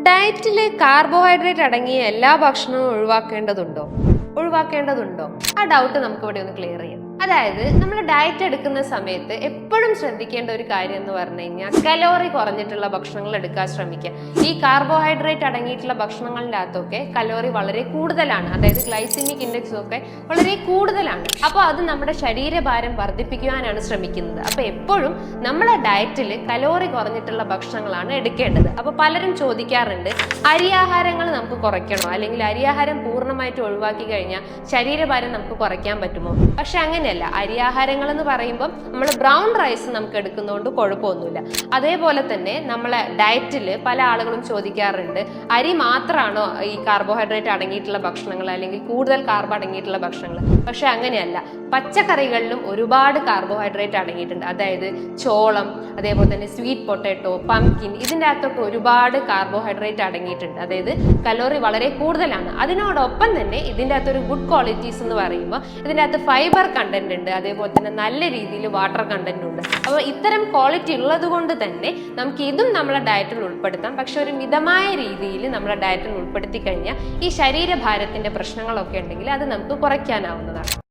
ഡയറ്റിൽ കാർബോഹൈഡ്രേറ്റ് അടങ്ങിയ എല്ലാ ഭക്ഷണവും ഒഴിവാക്കേണ്ടതുണ്ടോ? ഒഴിവാക്കേണ്ടതുണ്ടോ? ആ ഡൗട്ട് നമുക്ക് ഇവിടെ ഒന്ന് ക്ലിയർ ചെയ്യാം. അതായത് നമ്മൾ ഡയറ്റ് എടുക്കുന്ന സമയത്ത് എപ്പോഴും ശ്രദ്ധിക്കേണ്ട ഒരു കാര്യം എന്ന് പറഞ്ഞു കഴിഞ്ഞാൽ കലോറി കുറഞ്ഞിട്ടുള്ള ഭക്ഷണങ്ങൾ എടുക്കാൻ ശ്രമിക്കുക. ഈ കാർബോഹൈഡ്രേറ്റ് അടങ്ങിയിട്ടുള്ള ഭക്ഷണങ്ങളുടെ അകത്തൊക്കെ കലോറി വളരെ കൂടുതലാണ്. അതായത് ഗ്ലൈസിമിക് ഇൻഡെക്സും ഒക്കെ വളരെ കൂടുതലാണ്. അപ്പോൾ അത് നമ്മുടെ ശരീരഭാരം വർദ്ധിപ്പിക്കുവാനാണ് ശ്രമിക്കുന്നത്. അപ്പോൾ എപ്പോഴും നമ്മളെ ഡയറ്റിൽ കലോറി കുറഞ്ഞിട്ടുള്ള ഭക്ഷണങ്ങളാണ് എടുക്കേണ്ടത്. അപ്പോൾ പലരും ചോദിക്കാറുണ്ട് അരിയാഹാരങ്ങൾ നമുക്ക് കുറയ്ക്കണോ? അല്ലെങ്കിൽ അരിയാഹാരം പൂർണമായിട്ട് ഒഴിവാക്കി കഴിഞ്ഞാൽ ശരീരഭാരം നമുക്ക് കുറയ്ക്കാൻ പറ്റുമോ? പക്ഷെ അങ്ങനെയല്ല. അരിയാഹാരങ്ങൾ എന്ന് പറയുമ്പോൾ നമ്മൾ ബ്രൗൺ റൈസ് നമുക്ക് എടുക്കുന്നതുകൊണ്ട് കുഴപ്പമൊന്നുമില്ല അതേപോലെ തന്നെ നമ്മളെ ഡയറ്റിൽ പല ആളുകളും ചോദിക്കാറുണ്ട് അരി മാത്രമാണോ ഈ കാർബോഹൈഡ്രേറ്റ് അടങ്ങിയിട്ടുള്ള ഭക്ഷണങ്ങൾ അല്ലെങ്കിൽ കൂടുതൽ കാർബ് അടങ്ങിയിട്ടുള്ള ഭക്ഷണങ്ങൾ? പക്ഷെ അങ്ങനെയല്ല. പച്ചക്കറികളിലും ഒരുപാട് കാർബോഹൈഡ്രേറ്റ് അടങ്ങിയിട്ടുണ്ട്. അതായത് ചോളം അതേപോലെ തന്നെ സ്വീറ്റ് പൊട്ടാറ്റോ പംകിൻ ഇതിന്റെ അകത്തൊക്കെ ഒരുപാട് കാർബോഹൈഡ്രേറ്റ് അടങ്ങിയിട്ടുണ്ട്. അതായത് കലോറി വളരെ കൂടുതലാണ്. അതിനോടൊപ്പം തന്നെ ഇതിന്റെ അകത്തൊരു ഗുഡ് ക്വാളിറ്റീസ് എന്ന് പറയുമ്പോൾ ഇതിന്റെ അകത്ത് ഫൈബർ കണ്ടന്റ് ഉണ്ട് അതേപോലെ തന്നെ നല്ല രീതിയിൽ വാട്ടർ കണ്ടന്റ് ഉണ്ട്. അപ്പോൾ ഇത്തരം ക്വാളിറ്റി ഉള്ളത് കൊണ്ട് തന്നെ നമുക്ക് ഇതും നമ്മളെ ഡയറ്റിൽ ഉൾപ്പെടുത്താം. പക്ഷെ ഒരു മിതമായ രീതിയിൽ നമ്മളെ ഡയറ്റിൽ ഉൾപ്പെടുത്തി കഴിഞ്ഞാൽ ഈ ശരീരഭാരത്തിന്റെ പ്രശ്നങ്ങളൊക്കെ ഉണ്ടെങ്കിൽ അത് നമുക്ക് കുറയ്ക്കാനാവുന്നതാണ്.